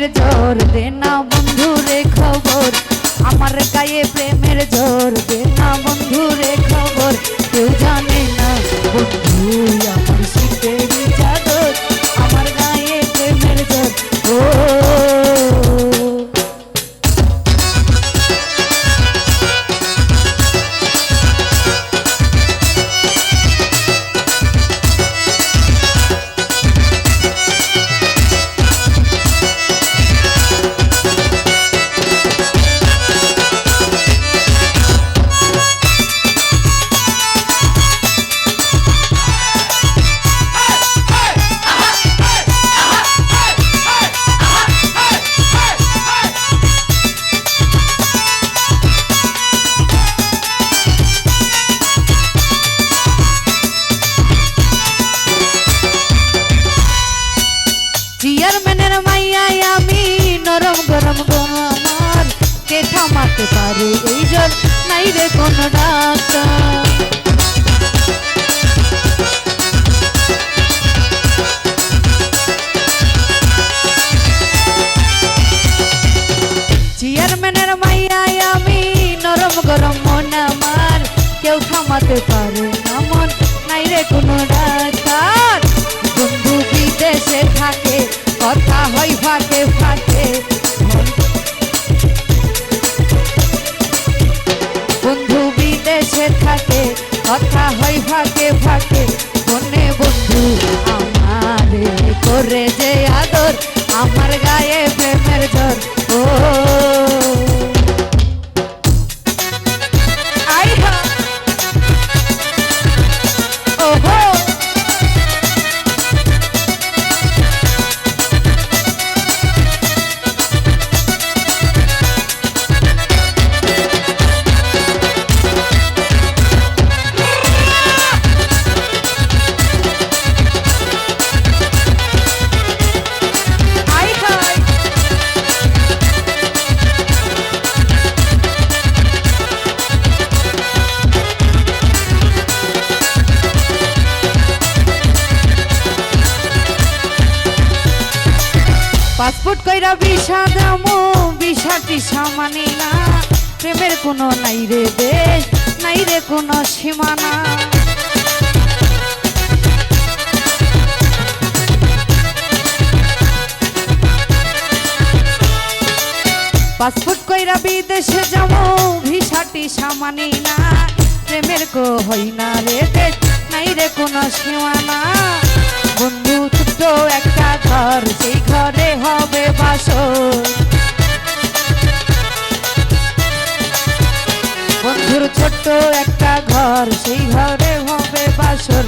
প্রেমের জোর দে না বন্ধু রে খবর। আমার গায়ে প্রেমের জোর দে না বন্ধু রে খবর। কেউ জানে না বন্ধু থামাতে পারে এই জল? নাই রে কোন চেয়ারম্যানের মাইয়াই আমি নরম গরম মন আমার। কেউ থামাতে পারে মন। নাই রে কোনো পাসপোর্ট কইরা ভিসা দামো ভিসাটি সামানি না। প্রেমের কোনো নাই রে দেশ, নাই রে কোনো সীমানা। পাসপোর্ট কইরা বিদেশে যাব ভিসাটি সামানি না। প্রেমের কো হই না রে দেশ, নাই রে কোনো সীমানা। বন্ধু, ছোট্ট একটা ঘর সেই হবে বন্ধুর ছোট্ট একটা ঘর সেই ঘরে হবে বাসর।